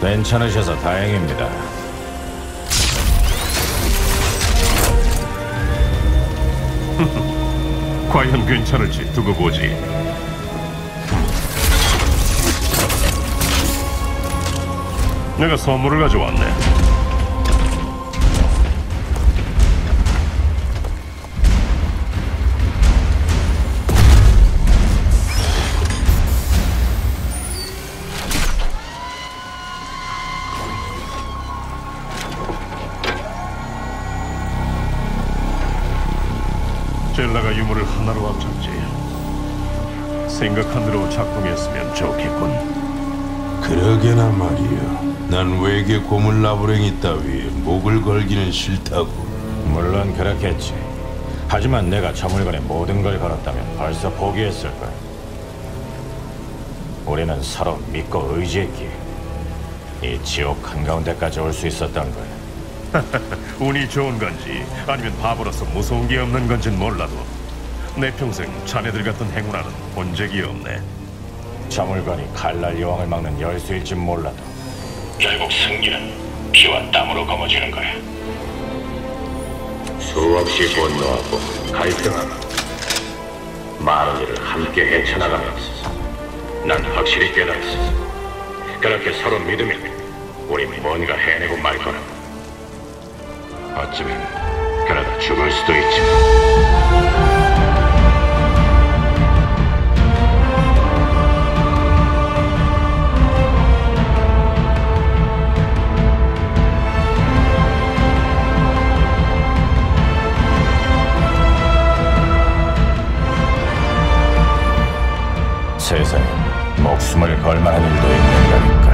괜찮으셔서 다행입니다. 과연 괜찮을지 두고 보지. 내가 선물을 가져왔네. 젤라가 유물을 하나로 합쳤지. 생각한 대로 작동했으면 좋겠군. 그러게나 말이여. 난 외계 고물 나부랭이 따위에 목을 걸기는 싫다고. 물론 그렇겠지. 하지만 내가 저 물건에 모든 걸 걸었다면 벌써 포기했을 거야. 우리는 서로 믿고 의지했기에 이 지옥 한가운데까지 올 수 있었던 거야. 운이 좋은 건지 아니면 바보라서 무서운 게 없는 건진 몰라도 내 평생 자네들 같은 행운아는 본 적이 없네. 저 물건이 칼날 여왕을 막는 열쇠일지 몰라도 결국 승리는 피와 땀으로 거머쥐는 거야. 수없이 분노하고 갈등하고 많은 일을 함께 헤쳐나가면서 난 확실히 깨달았어. 그렇게 서로 믿으면 우리 뭔가 해내고 말 거라. 어쩌면 그러다 죽을 수도 있지. 세상에 목숨을 걸 만한 일도 있는 거니까.